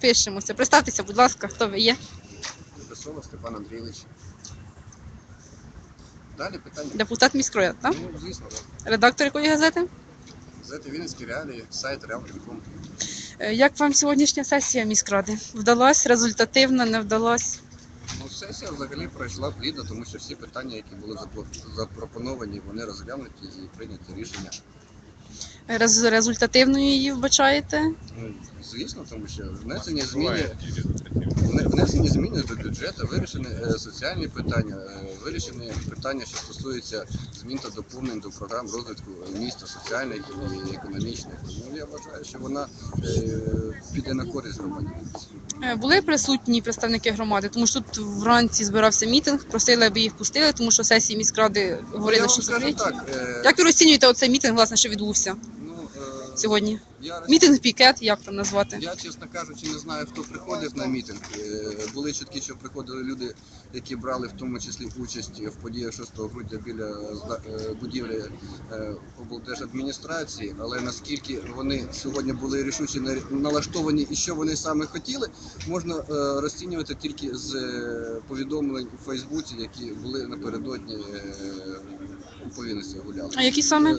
Пишемося. Представтеся, будь ласка, хто ви є. Песова Степан Андрійович. Далі питання. Депутат міськради, так? Ну, звісно, так. Редактор якої газети? Газети Вінницькі реалії, сайт Реал.ком. Е, Як вам сьогоднішня сесія міськради? Вдалась, результативно, не вдалась? Ну, сесія взагалі пройшла плідно, тому що всі питання, які були запропоновані, вони розглянуті і прийняті рішення. Рез- результативною її вбачаєте? Ну, звісно, тому що внесені зміни, вне- внесені зміни до бюджету, вирішені е, соціальні питання, е, вирішені питання, що стосуються змін та доповнень до програм розвитку міста, соціальних і економічних. Ну, я вважаю, що вона е, піде на користь громадян. Е, Були присутні представники громади, тому що тут вранці збирався мітинг, просили, аби їх пустили, тому що сесії міськради Я говорили, вам що скажу закриті. так. е, Як ви розцінюєте оцей мітинг, власне, що відбувся сьогодні? Я, Мітинг, пікет, як там назвати? я, чесно кажучи, не знаю, хто приходив на мітинг. Е, Були чутки, що приходили люди, які брали в тому числі участь в подіях 6 грудня біля е, будівлі е, облдержадміністрації, але наскільки вони сьогодні були рішуче на- налаштовані і що вони саме хотіли, можна розцінювати тільки з повідомлень у Фейсбуці, які були напередодні у повінності гуляли. А які саме?